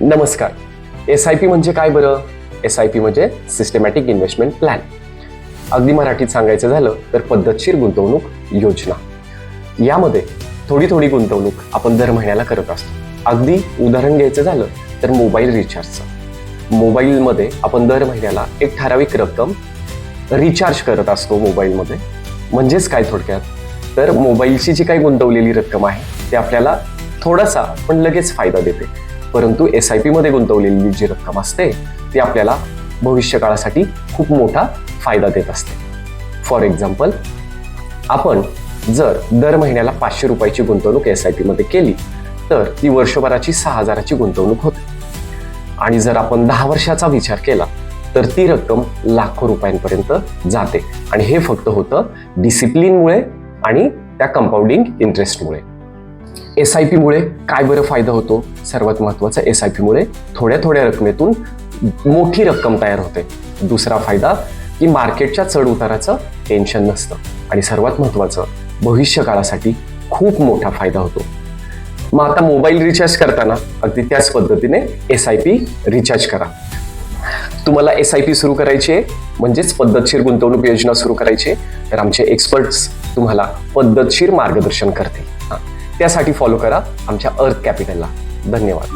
नमस्कार. S I P म्हणजे काय बरं? एस आय पी म्हणजे सिस्टमॅटिक इन्व्हेस्टमेंट प्लॅन अगदी मराठीत सांगायचं झालं तर पद्धतशीर गुंतवणूक योजना. यामध्ये थोडी थोडी गुंतवणूक आपण दर महिन्याला करत असतो. अगदी उदाहरण घ्यायचं झालं तर मोबाईल रिचार्जचं. मोबाईलमध्ये आपण दर महिन्याला एक ठराविक रक्कम रिचार्ज करत असतो मोबाईलमध्ये. म्हणजेच काय थोडक्यात? तर मोबाईलची जी काही गुंतवलेली रक्कम आहे ती आपल्याला थोडासा पण लगेच फायदा देते. परंतु एस आय पीमध्ये गुंतवलेली जी रक्कम असते ती आपल्याला भविष्यकाळासाठी खूप मोठा फायदा देत असते. फॉर एक्झाम्पल आपण जर दर महिन्याला पाचशे रुपयाची गुंतवणूक एस आय पीमध्ये केली तर ती वर्षभराची सहा हजाराची गुंतवणूक होते. आणि जर आपण दहा वर्षाचा विचार केला तर ती रक्कम लाखो रुपयांपर्यंत जाते. आणि हे फक्त होतं डिसिप्लिनमुळे आणि त्या कंपाऊंडिंग इंटरेस्टमुळे एस आय पीमुळे काय बरं फायदा होतो? सर्वात महत्त्वाचा एस आय पीमुळे थोड्या थोड्या रकमेतून मोठी रक्कम तयार होते. दुसरा फायदा की मार्केटच्या चढ उताराचं टेन्शन नसतं. आणि सर्वात महत्त्वाचं भविष्य काळासाठी खूप मोठा फायदा होतो. मग आता मोबाईल रिचार्ज करताना अगदी त्याच पद्धतीने एस आय पी रिचार्ज करा. तुम्हाला एस आय पी सुरू करायची आहे म्हणजेच पद्धतशीर गुंतवणूक योजना सुरू करायची आहे तर आमचे एक्सपर्ट्स तुम्हाला पद्धतशीर मार्गदर्शन करतील. हां. त्यासाठी फॉलो करा आमच्या अर्थ कॅपिटलला धन्यवाद.